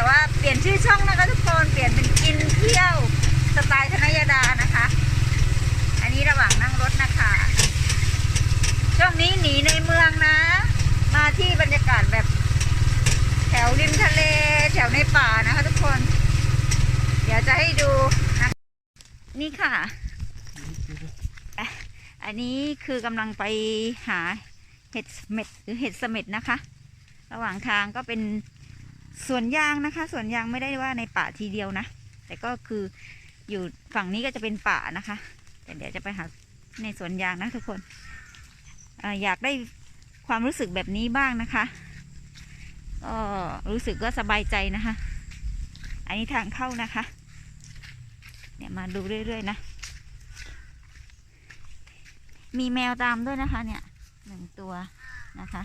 แต่ว่าเปลี่ยนชื่อช่องนะคะทุกคนเปลี่ยนเป็นกินเที่ยวสไตล์ธนยดานะคะ อันนี้ระหว่างนั่งรถนะคะ ช่วงนี้หนีในเมืองนะ มาที่บรรยากาศแบบแถวริมทะเลแถวในป่านะคะทุกคน เดี๋ยวจะให้ดูนะ นี่ค่ะอะอันนี้คือกำลังไปหาเห็ดเม็ดหรือเห็ดเสม็ดนะคะ ระหว่างทางก็เป็น สวนยางนะคะ สวนยางไม่ได้ว่าในป่าทีเดียวนะ แต่ก็คืออยู่ฝั่งนี้ก็จะเป็นป่านะคะ แต่เดี๋ยวจะไปหาในสวนยางนะทุกคนออยากได้ความรู้สึกแบบนี้บ้างนะคะก็รู้สึกว่าสบายใจนะคะ อันนี้ทางเข้านะคะ เนี่ยมาดูเรื่อยๆนะ มีแมวตามด้วยนะคะเนี่ยหนึ่งตัวนะคะ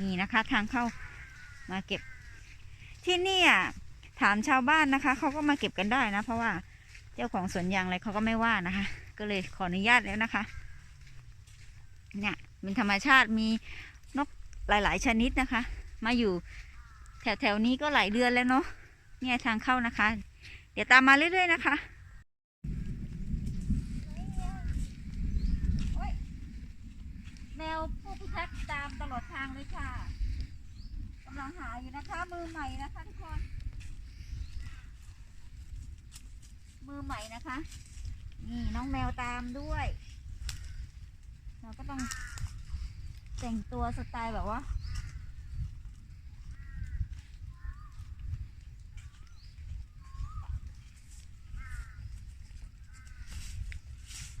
นี่นะคะ ทางเข้ามาเก็บ ที่นี่อะถามชาวบ้านนะคะเขาก็มาเก็บกันได้นะ เพราะว่าเจ้าของสวนยางอะไรเขาก็ไม่ว่านะคะ ก็เลยขออนุญาตแล้วนะคะ เนี่ยเป็นธรรมชาติมีนกหลาย ๆ ชนิดนะคะ มาอยู่แถว ๆ นี้ก็หลายเดือนแล้วเนาะเนี่ยทางเข้านะคะ เดี๋ยวตามมาเรื่อย ๆ นะคะแมวผู้พิทักษ์ตามตลอด ทางเลยค่ะกำลังหาอยู่นะคะ มือใหม่นะคะทุกคน มือใหม่นะคะ นี่น้องแมวตามด้วย เราก็ต้องแต่งตัวสไตล์แบบว่า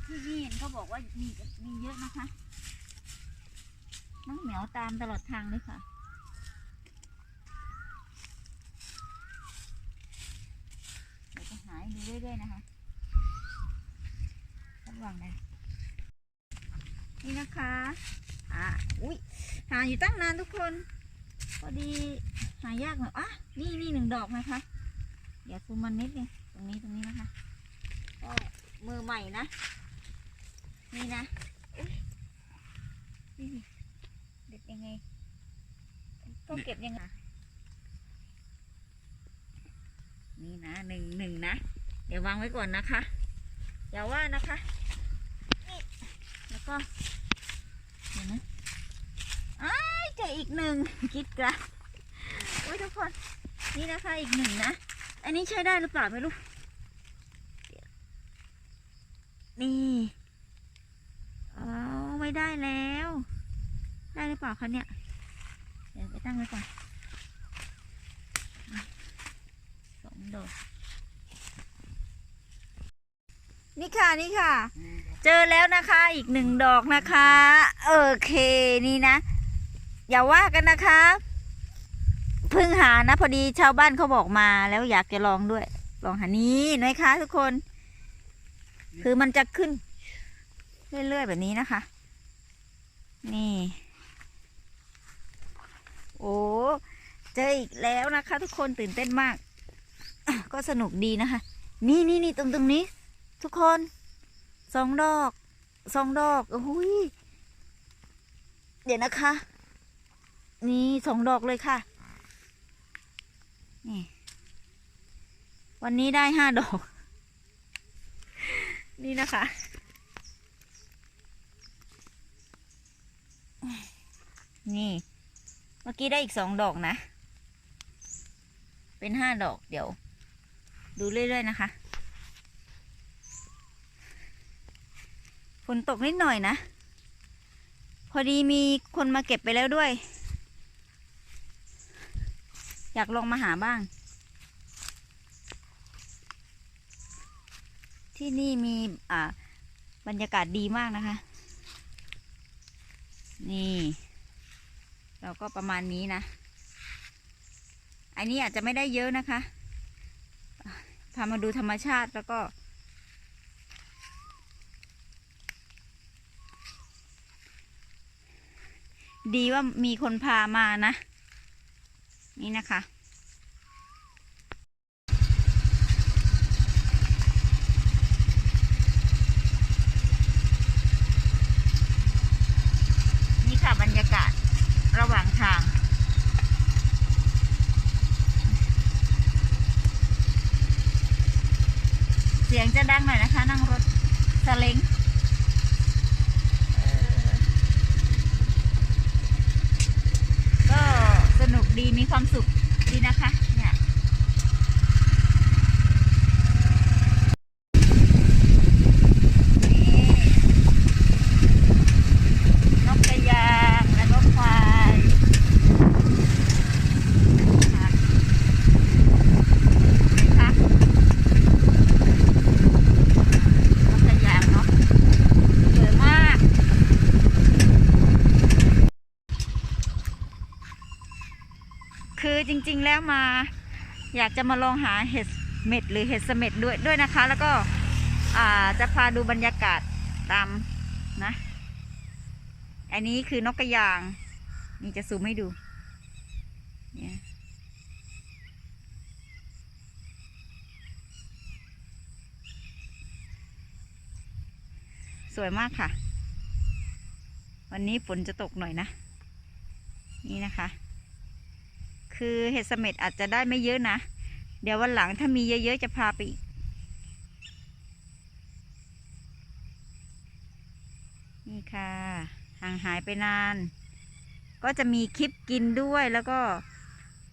ที่นี่เห็นเขาบอกว่ามีมีเยอะนะคะ น้องเหมียวตามตลอดทางเลยค่ะ เดี๋ยวจะหาให้ดูเรื่อยๆนะคะระวังนะนี่นะคะอะอุ้ยหาอยู่ตั้งนานทุกคนพอดีหายากหน่อยอะนี่นี่หนึ่งดอกนะคะเดี๋ยวซูมมันนิดนึงตรงนี้ตรงนี้นะคะก็มือใหม่นะ นี่นะอุ๊ยนี่ เด็ดยังไงก็เก็บยังไง นี่นะหนึ่งหนึ่งนะ เดี๋ยววางไว้ก่อนนะคะ อย่าว่านะคะ นี่ แล้วก็เดี๋ยวนะอ้ายเจออีกหนึ่งคิดกะโอ้ยทุกคน นี่นะคะอีกหนึ่งนะ อันนี้ใช้ได้หรือเปล่าไม่รู้นี่ อ๋อ ไม่ได้แล้ว ได้หรือเปล่าคะเนี่ย เดี๋ยวไปตั้งไว้ก่อนสองดอกนี่ค่ะนี่ค่ะ เจอแล้วนะคะอีกหนึ่งดอกนะคะโอเคนี่นะ อย่าว่ากันนะคะเพิ่งหานะพอดีชาวบ้านเขาบอกมาแล้วอยากจะลองด้วย ลองหานี้หน่อยคะทุกคน คือมันจะขึ้น เรื่อยๆแบบนี้นะคะ นี่ โอ้เจออีกแล้วนะคะ ทุกคนตื่นเต้นมาก ก็สนุกดีนะคะ นี่นี่นี่ตรงตรงนี้ ทุกคนสองดอกสองดอกโอ้ยเดี๋ยวนะคะ นี่สองดอกเลยค่ะ นี่ วันนี้ได้ห้าดอก นี่นะคะนี่ เมื่อกี้ได้อีกสองดอกนะ เป็นห้าดอกเดี๋ยว ดูเรื่อย ๆ นะคะ ฝนตกนิดหน่อยนะ พอดีมีคนมาเก็บไปแล้วด้วย อยากลองมาหาบ้าง ที่นี่มีอ่าบรรยากาศดีมากนะคะ นี่ เราก็ประมาณนี้นะ อันนี้อาจจะไม่ได้เยอะนะคะพามาดูธรรมชาติแล้วก็ ดีว่ามีคนพามานะ นี่นะคะ ยงจะดังหน่อยนะคะ นั่งรถสเล้งก็สนุกดีมีความสุขดีนะคะ ๆแล้วมา อยากจะมาลองหาเห็ดเม็ดหรือเห็ดเสม็ดด้วยด้วยนะคะ แล้วก็จะพาดูบรรยากาศตามนะ อันนี้คือนกกระยาง นี่จะซูมให้ดูเนี่ยสวยมากค่ะ วันนี้ฝนจะตกหน่อยนะ นี่นะคะ คือเห็ดเสม็ดอาจจะได้ไม่เยอะนะ เดี๋ยววันหลังถ้ามีเยอะๆจะพาไปอีก นี่ค่ะ ห่างหายไปนาน ก็จะมีคลิปกินด้วยแล้วก็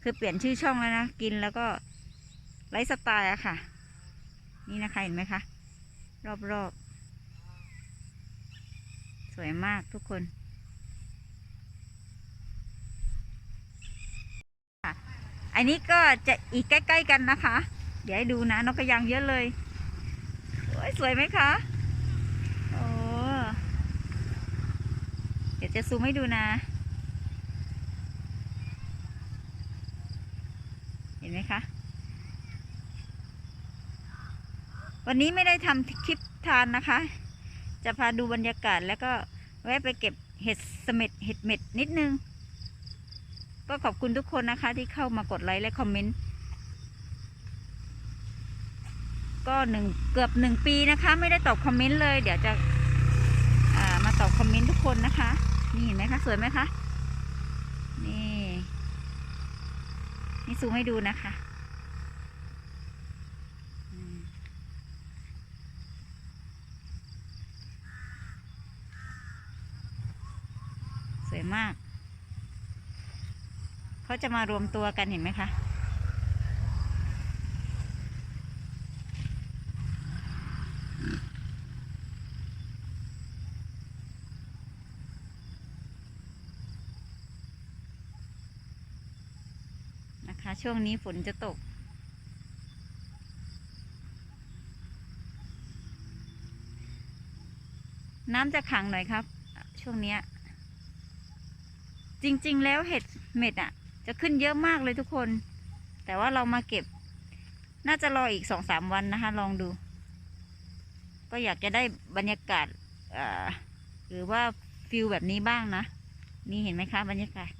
คือเปลี่ยนชื่อช่องแล้วนะ กินแล้วก็ไลฟ์สไตล์อะค่ะ นี่นะคะเห็นไหมคะ รอบๆ สวยมากทุกคน อันนี้ก็จะอีกใกล้ ๆ กันนะคะ เดี๋ยวให้ดูนะนกกระยางเยอะเลยโอ้ยสวยไหมคะโอ้เดี๋ยวจะซูมให้ดูนะ เห็นไหมคะ วันนี้ไม่ได้ทำคลิปทานนะคะ จะพาดูบรรยากาศแล้วก็แวะไปเก็บเห็ดเสม็ดเห็ดเม็ดนิดนึง ก็ขอบคุณทุกคนนะคะ ที่เข้ามากดไลค์และคอมเมนต์ ก็หนึ่งเกือบหนึ่งปีนะคะ ไม่ได้ตอบคอมเมนต์เลย เดี๋ยวจะามาตอบคอมเมนต์ทุกคนนะคะ นี่เห็นไหมคะ สวยไหมคะ นี่ นี่ซูมให้ดูนะคะอืมสวยมาก เขาจะมารวมตัวกันเห็นไหมคะนะคะช่วงนี้ฝนจะตก น้ำจะขังหน่อยครับ ช่วงเนี้ย จริง ๆ แล้วเห็ดเม็ดอะ จะขึ้นเยอะมากเลยทุกคน แต่ว่าเรามาเก็บ น่าจะรออีกสองสามวันนะคะ ลองดู ก็อยากจะได้บรรยากาศหรือว่าฟิลแบบนี้บ้างนะ นี่เห็นไหมคะบรรยากาศ